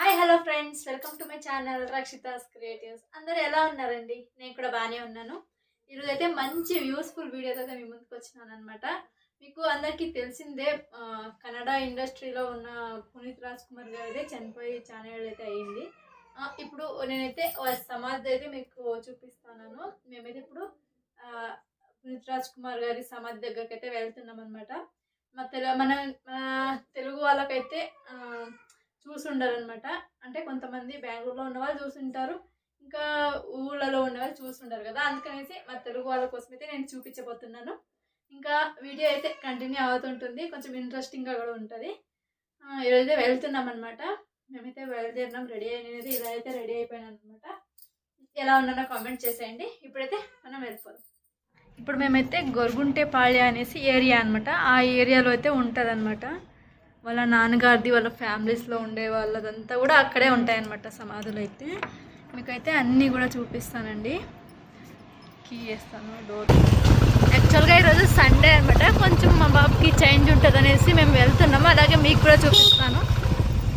Hi hello friends. Welcome to my channel Rakshita's creatives. అందరూ ఎలా ఉన్నారండి? నేను కూడా బాగానే ఉన్నాను. ఈరోజు అయితే మంచి యూస్ఫుల్ వీడియోతో అయితే మీ ముందుకు వచ్చినాను అనమాట మీకు అందరికీ తెలిసిందే కన్నడ ఇండస్ట్రీలో ఉన్న పునీత్ రాజ్ కుమార్ గారు అయితే చనిపోయి ఛానల్ అయితే అయ్యింది ఇప్పుడు నేనైతే సమాధి అయితే మీకు చూపిస్తాను మేమైతే ఇప్పుడు పునీత్ రాజ్ కుమార్ గారి సమాధి దగ్గరికి అయితే వెళ్తున్నాం అనమాట మన తెల మన మన తెలుగు వాళ్ళకైతే ఆ, అంటే కొంతమంది బెంగళూరులో ఉన్న వాళ్ళు చూసుంటారు ఇంకా ఊళ్ళలో ఉన్న వాళ్ళు చూసుంటారు కదా. అందుకనేసి మా తెలుగు వాళ్ళ కోసం అయితే నేను చూపించబోతున్నాను. ఇంకా వీడియో అయితే కంటిన్యూ అవుతుంటుంది. కొంచెం ఇంట్రెస్టింగ్గా కూడా ఉంటుంది. ఈరోజైతే వెళ్తున్నాం అనమాట మేమైతే బయలుదేరినాం. రెడీ అయినది ఇలా అయితే రెడీ అయిపోయాను అనమాట ఎలా ఉన్నానో కామెంట్ చేసేయండి. ఇప్పుడైతే మనం వెళ్ళిపోదాం. ఇప్పుడు మేమైతే గొరుగుంటేపాళ్య అనేసి ఏరియా అనమాట ఆ ఏరియాలో అయితే ఉంటుంది వాళ్ళ నాన్నగారిది వాళ్ళ ఫ్యామిలీస్లో ఉండే వాళ్ళదంతా కూడా అక్కడే ఉంటాయన్నమాట సమాధులు అయితే. మీకైతే అన్నీ కూడా చూపిస్తానండి. కీ వేస్తాను డోర్ యాక్చువల్గా ఈరోజు సండే అనమాట కొంచెం మా బాబుకి చేంజ్ ఉంటుంది అనేసి మేము వెళ్తున్నాము. అలాగే మీకు కూడా చూపిస్తాను.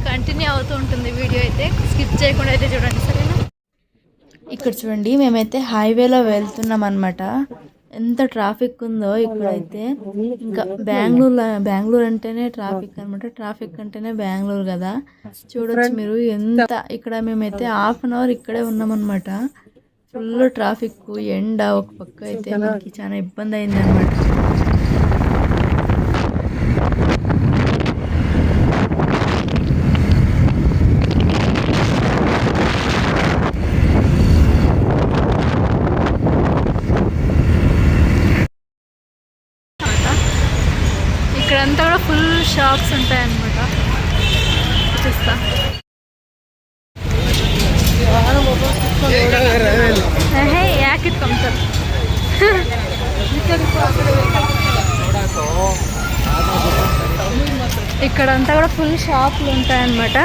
కంటిన్యూ అవుతూ ఉంటుంది వీడియో అయితే. స్కిప్ చేయకుండా అయితే చూడండి సరేనా? ఇక్కడ చూడండి మేమైతే హైవేలో వెళ్తున్నాం అనమాట ఎంత ట్రాఫిక్ ఉందో ఇక్కడైతే ఇంకా బెంగళూరు బెంగళూరు అంటేనే ట్రాఫిక్ అనమాట ట్రాఫిక్ అంటేనే బెంగళూరు కదా. చూడొచ్చు మీరు ఎంత ఇక్కడ మేమైతే హాఫ్ అన్ అవర్ ఇక్కడే ఉన్నామన్నమాట. ఫుల్ ట్రాఫిక్ ఎండ ఒక పక్క అయితే మనకి చాలా ఇబ్బంది అయింది ఇదంతా కూడా ఫుల్ షాప్స్ ఉంటాయన్నమాట. చూస్తా. యాకిట్ కంతారు ఇక్కడంతా కూడా ఫుల్ షాపులు ఉంటాయన్నమాట.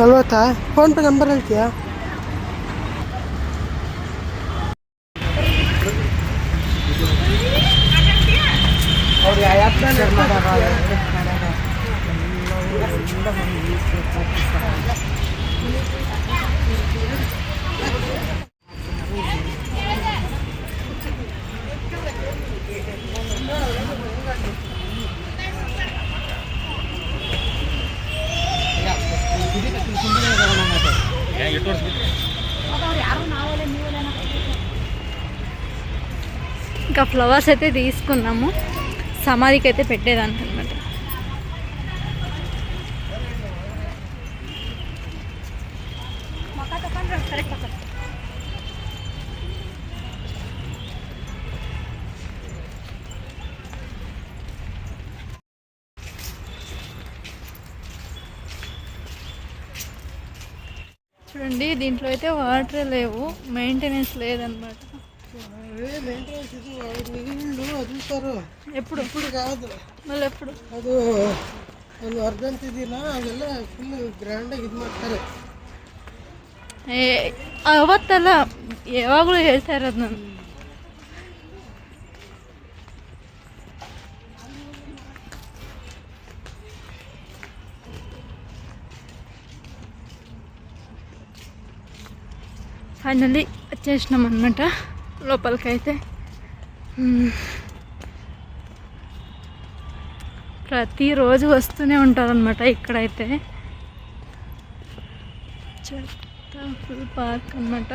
ನಲ್ವತ್ತಾ? ಫೋನ್ ಪೇ ನಂಬರ್ ಹೇಳ್ತೀಯಾ? ఇంకా ఫ్లవర్స్ అయితే తీసుకున్నాము. సమాధికి అయితే పెట్టేదానికి అనమాట చూడండి దీంట్లో అయితే వాటర్ లేవు మెయింటెనెన్స్ లేదనమాట. ಮೇಂಟೆನೆನ್ಸ್ ಇದು ನೀರು ಅದು ಸರ್ ఎప్పుడు ఇప్పుడు కాదు మళ్ళీ ఎప్పుడు ಅದು ಒಂದು ವರ್ಧಂತಿ ದಿನ ಅದೆಲ್ಲ ಫುಲ್ ಗ್ರ್ಯಾಂಡಾಗಿ ಇದು ಮಾಡ್ತಾರೆ ಏ ಅವತ್ತೆಲ್ಲ ಯಾವಾಗಲೂ ಹೇಳ್ತಾ ಇರೋದು ನಾನು ఫైనల్లీ వచ్చేసినాం అనమాట లోపలికైతే hmm. ప్రతిరోజు వస్తూనే ఉంటారనమాట ఇక్కడైతే. చెత్త ఫుల్ పార్క్ అనమాట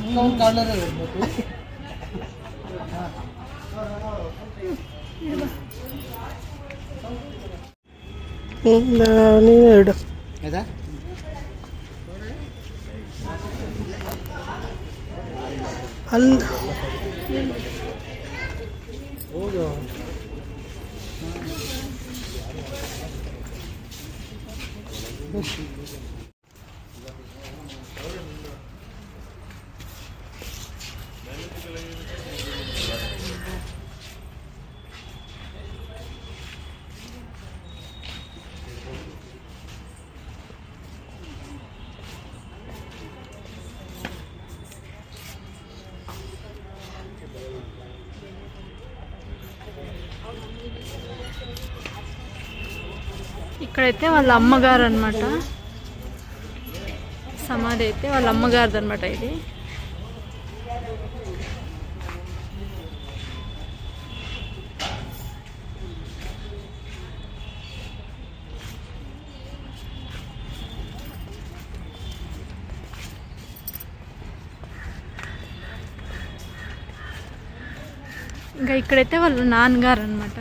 ఇంకా ಒಂದು ಕಾಲರ್ ಇರ್ಬೇಕು ನೀನು ಇಡು ಅಲ್ಲ ఇక్కడైతే వాళ్ళ అమ్మగారు అనమాట సమాధి అయితే వాళ్ళ అమ్మగారిది అనమాట ఇది. ఇంకా ఇక్కడైతే వాళ్ళ నాన్నగారు అనమాట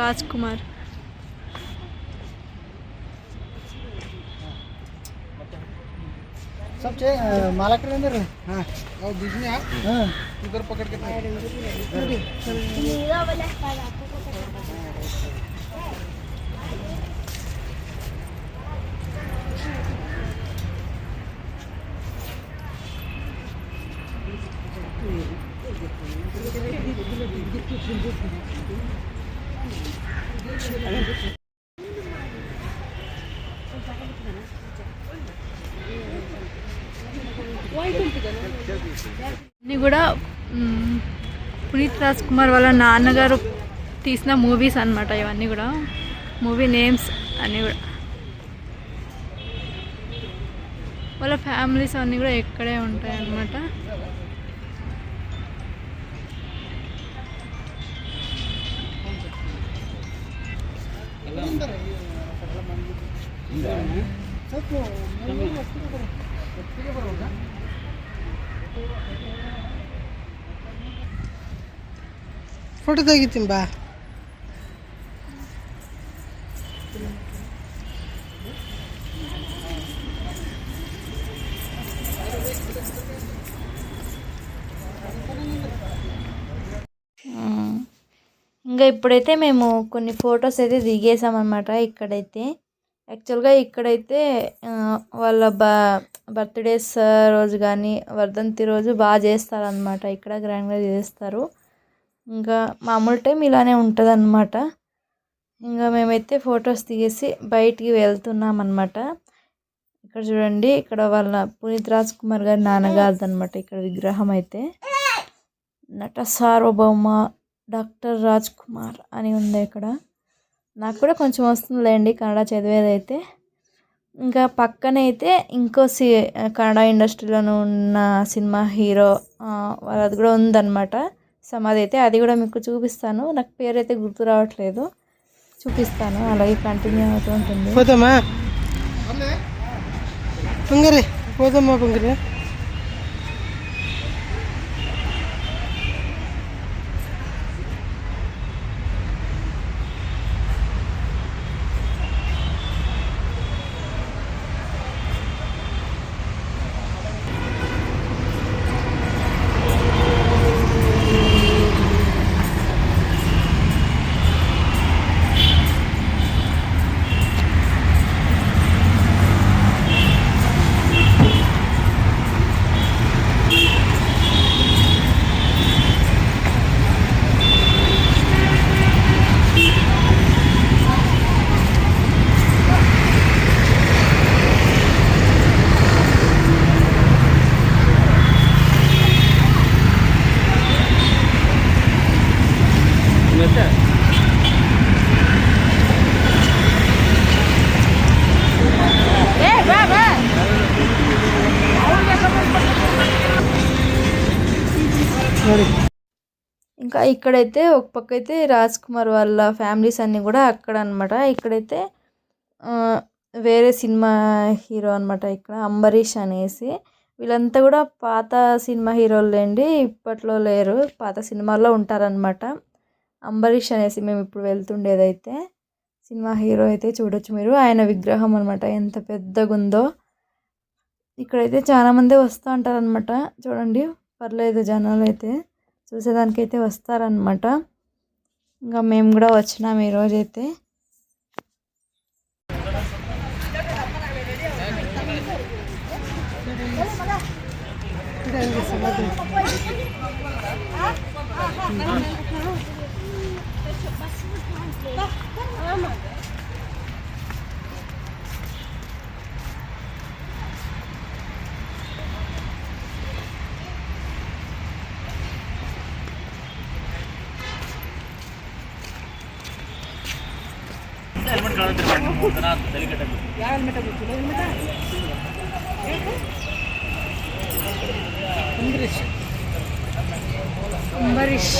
రాజ్ కుమార్. सब चाहिए माला के अंदर हाँ। और बीच में आप हाँ। उधर पकड़ के అన్నీ కూడా పునీత్ రాజ్ కుమార్ వాళ్ళ నాన్నగారు తీసిన మూవీస్ అన్నమాట ఇవన్నీ కూడా. మూవీ నేమ్స్ అన్నీ కూడా. వాళ్ళ ఫ్యామిలీస్ అన్నీ కూడా ఇక్కడే ఉంటాయి అన్నమాట. ಫೋಟೋ ತೆಗಿತೀನಿ ಬಾ మ్మ్. ఇంకా ఇప్పుడైతే మేము కొన్ని ఫొటోస్ అయితే దిగేసామన్నమాట ఇక్కడైతే యాక్చువల్గా ఇక్కడైతే వాళ్ళ బ బర్త్డేస్ రోజు కానీ వర్ధంతి రోజు బాగా చేస్తారనమాట ఇక్కడ గ్రాండ్గా చేస్తారు. ఇంకా మామూలు టైం ఇలానే ఉంటుంది అనమాట ఇంకా మేమైతే ఫొటోస్ తీసి బయటికి వెళ్తున్నాం అనమాట ఇక్కడ చూడండి ఇక్కడ వాళ్ళ పునీత్ రాజ్ కుమార్ గారి నాన్నగారిది అనమాట ఇక్కడ విగ్రహం అయితే. నట సార్వభౌమ డాక్టర్ రాజ్ కుమార్ అని ఉంది ఇక్కడ నాకు కూడా కొంచెం వస్తుందిలేండి కన్నడ చదివేదైతే. ఇంకా పక్కనే అయితే ఇంకో సి కన్నడ ఇండస్ట్రీలోనే ఉన్న సినిమా హీరో వాళ్ళది కూడా ఉందన్నమాట. సమాధి అయితే అది కూడా మీకు చూపిస్తాను. నాకు పేరు అయితే గుర్తు రావట్లేదు. చూపిస్తాను అలాగే కంటిన్యూ అవుతూ ఉంటుంది. పోతామా పొంగరే పోదమ్మా పొంగరే ఇంకా ఇక్కడైతే ఒక పక్క అయితే రాజ్ కుమార్ వాళ్ళ ఫ్యామిలీస్ అన్నీ కూడా అక్కడ అనమాట ఇక్కడైతే వేరే సినిమా హీరో అనమాట ఇక్కడ అంబరీష్ అనేసి. వీళ్ళంతా కూడా పాత సినిమా హీరోలు లేండి ఇప్పట్లో లేరు. పాత సినిమాల్లో ఉంటారనమాట అంబరీష్ అనేసి మేము ఇప్పుడు వెళ్తుండేదైతే సినిమా హీరో అయితే చూడొచ్చు మీరు. ఆయన విగ్రహం అనమాట ఎంత పెద్దగా ఉందో ఇక్కడైతే చాలామంది వస్తూ ఉంటారనమాట చూడండి. పర్లేదు జనాలు అయితే చూసేదానికైతే వస్తారనమాట ఇంకా మేము కూడా వచ్చినాం ఈరోజైతే. ಯಾವ ಹೆಲ್ಮೆಟ ಗೊತ್ತಿಲ್ಲ ಹೆಲ್ಮೆಟ ಅಂಬರೀಶ್ ಅಂಬರೀಶ್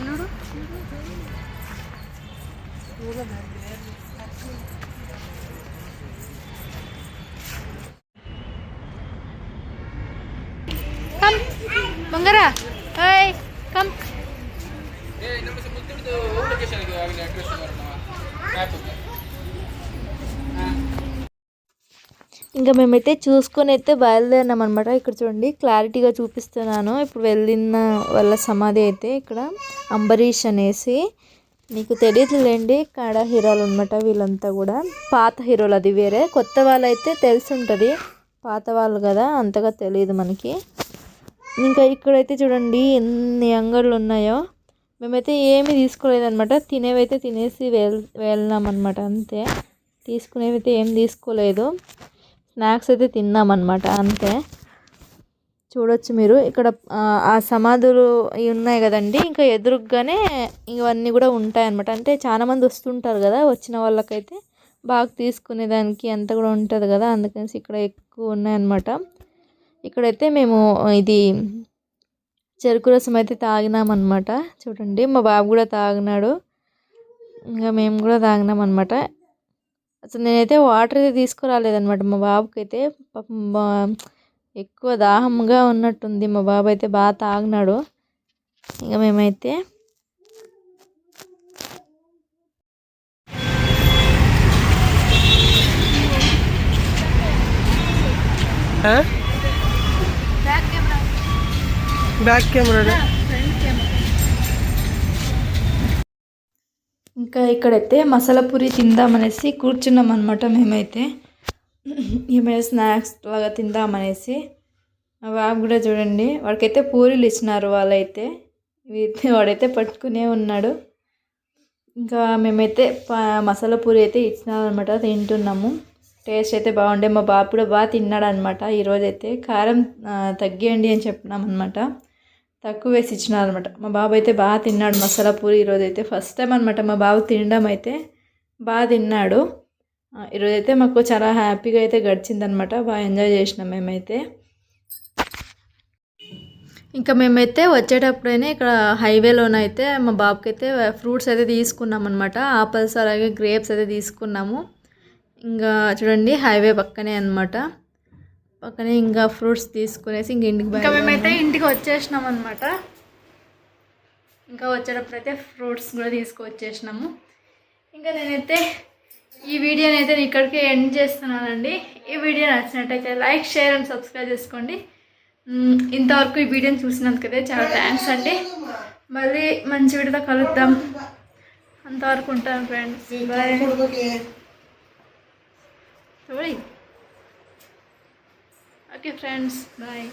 ನೋಡು కమ్ బంగార హాయ్ కమ్ ఇంకా మేమైతే చూసుకొని అయితే బయలుదేరినాం అనమాట ఇక్కడ చూడండి క్లారిటీగా చూపిస్తున్నాను. ఇప్పుడు వెళ్ళిన వాళ్ళ సమాధి అయితే ఇక్కడ అంబరీష్ అనేసి. మీకు తెలియదులేండి కాడ హీరోలు అనమాట వీళ్ళంతా కూడా. పాత హీరోలు అది వేరే. కొత్త వాళ్ళు అయితే తెలిసి ఉంటుంది. పాత వాళ్ళు కదా అంతగా తెలియదు మనకి. ఇంకా ఇక్కడైతే చూడండి ఎన్ని అంగళ్ళు ఉన్నాయో. మేమైతే ఏమీ తీసుకోలేదన్నమాట తినేవైతే తినేసి వెల్ వెళ్ళినాం అనమాట అంతే. తీసుకునేవి అయితే ఏం తీసుకోలేదు. స్నాక్స్ అయితే తిన్నామన్నమాట అంతే. చూడొచ్చు మీరు. ఇక్కడ ఆ, సమాధులు ఇవి ఉన్నాయి కదండి ఇంకా ఎదురుగానే ఇవన్నీ కూడా ఉంటాయి అన్నమాట అంటే చాలామంది వస్తుంటారు కదా వచ్చిన వాళ్ళకైతే బాగా తీసుకునేదానికి అంత కూడా ఉంటుంది కదా అందుకని ఇక్కడ ఎక్కువ ఉన్నాయన్నమాట. ఇక్కడైతే మేము ఇది చెరుకు రసం అయితే తాగినామన్నమాట. చూడండి మా బాబు కూడా తాగినాడు. ఇంకా మేము కూడా తాగినాం అనమాట అసలు నేనైతే వాటర్ అయితే తీసుకురాలేదనమాట మా బాబుకైతే అయితే ఎక్కువ దాహంగా ఉన్నట్టుంది. మా బాబు అయితే బాగా తాగినాడు. ఇంకా మేమైతే బ్యాక్ కెమెరా ఇంకా ఇక్కడైతే మసాలా పూరి తిందామనేసి కూర్చున్నాం అనమాట మేమైతే. ఏమైనా స్నాక్స్ లాగా తిందామనేసి. మా బాబు కూడా చూడండి వాడికైతే పూరీలు ఇచ్చినారు వాళ్ళైతే. వాడైతే పట్టుకునే ఉన్నాడు. ఇంకా మేమైతే మసాలా పూరి అయితే ఇచ్చినారనమాట తింటున్నాము. టేస్ట్ అయితే బాగుండే మా బాబు కూడా బాగా తిన్నాడు అనమాట ఈరోజైతే కారం తగ్గియండి అని చెప్పినాం అనమాట తక్కువ వేసి ఇచ్చినారు అనమాట మా బాబు అయితే బాగా తిన్నాడు మసాలా పూరి ఈరోజు అయితే ఫస్ట్ టైం అనమాట మా బాబు తినడం అయితే బాగా తిన్నాడు. ఈరోజు అయితే మాకు చాలా హ్యాపీగా అయితే గడిచిందనమాట బాగా ఎంజాయ్ చేసినాం మేమైతే. ఇంకా మేమైతే వచ్చేటప్పుడైనా ఇక్కడ హైవేలోనైతే మా బాబుకి అయితే ఫ్రూట్స్ అయితే తీసుకున్నాం అనమాట ఆపిల్స్ అలాగే గ్రేప్స్ అయితే తీసుకున్నాము. ఇంకా చూడండి హైవే పక్కనే అనమాట పక్కనే ఇంకా ఫ్రూట్స్ తీసుకునేసి ఇంక ఇంటికి ఇంకా మేమైతే ఇంటికి వచ్చేసినాం అనమాట ఇంకా వచ్చేటప్పుడు అయితే ఫ్రూట్స్ కూడా తీసుకువచ్చేసినాము ఇంకా నేనైతే ఈ వీడియోని అయితే నేను ఇక్కడికి ఎండ్ చేస్తున్నానండి. ఈ వీడియో నచ్చినట్టయితే లైక్ షేర్ అండ్ సబ్స్క్రైబ్ చేసుకోండి. ఇంతవరకు ఈ వీడియోని చూసినందుకైతే చాలా థ్యాంక్స్ అండి. మళ్ళీ మంచి వీడియోతో కలుద్దాం. అంతవరకు ఉంటాను friends. Bye okay friends bye